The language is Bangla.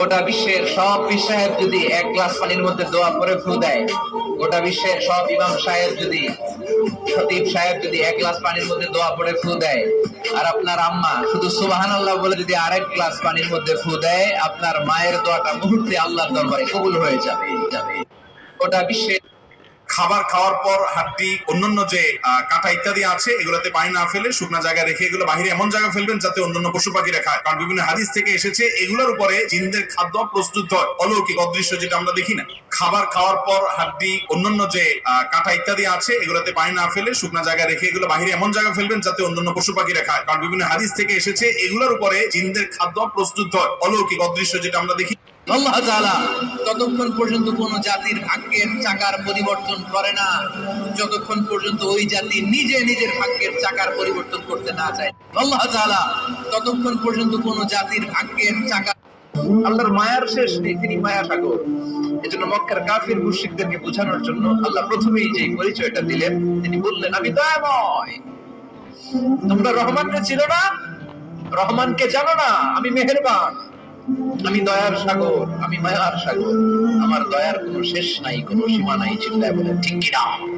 গোটা বিশ্বের সব পীর সাহেব যদি এক গ্লাস পানির মধ্যে দোয়া করে ফু দেয়, গোটা বিশ্বের সব ইমাম সাহেব যদি, খতিব সাহেব যদি এক গ্লাস পানির মধ্যে দোয়া পড়ে ফু দেয়, আর আপনার আম্মা শুধু সুবাহান আল্লাহ বলে যদি আরেক গ্লাস পানির মধ্যে ফু দেয়, আপনার মায়ের দোয়াটা মুহূর্তে আল্লাহর দরবারে কবুল হয়ে যাবে যাবে। গোটা বিশ্বের খাবার খাওয়ার পর হাড্ডি, অন্যান্য যে কাঁটা ইত্যাদি আছে, এগুলোতে পানি না ফেলে শুকনো জায়গায় রেখে এগুলো বাহিরে এমন জায়গায় ফেলবেন যাতে অন্যান্য পশু পাখিরা খায়। কারণ বিভিন্ন হাদিস থেকে এসেছে, এগুলোর উপরে জিনদের খাদ্য প্রস্তুত হয়। অলৌকিক অদৃশ্য যেটা আমরা দেখি না। খাবার খাওয়ার পর হাড্ডি, অন্যান্য যে কাঁটা ইত্যাদি আছে, এগুলোতে পানি না ফেলে শুকনো জায়গায় রেখে এগুলো বাহিরে এমন জায়গায় ফেলবেন যাতে অন্যান্য পশু পাখিরা খায়। কারণ বিভিন্ন হাদিস থেকে এসেছে, এগুলোর উপরে জিনদের খাদ্য প্রস্তুত হয়। অলৌকিক অদৃশ্য যেটা আমরা দেখি আল্লাহ ততক্ষণ পর্যন্ত কোন জাতির ভাগ্যের চাকার পরিবর্তন করে না। যতক্ষণ পর্যন্ত ওই জাতি নিজে নিজের ভাগ্যের চাকার পরিবর্তন করতে না চায়। আল্লাহ ততক্ষণ পর্যন্ত কোন জাতির ভাগ্যের চাকা আল্লাহর মায়ার শেষ নেই, তিনি মায়া সাগর। এজন্য মক্কার কাফির বোঝানোর জন্য আল্লাহ প্রথমেই যে পরিচয়টা দিলেন, তিনি বললেন, আমি দয়াময় তোমরা রহমানকে ছিল না? রহমানকে জানো না? আমি মেহেরবান। আমি দয়ার সাগর, আমি মায়ার সাগর। আমার দয়ার কোনো শেষ নাই, কোনো সীমা নাই, চিল্লায় বলে, ঠিক কিনা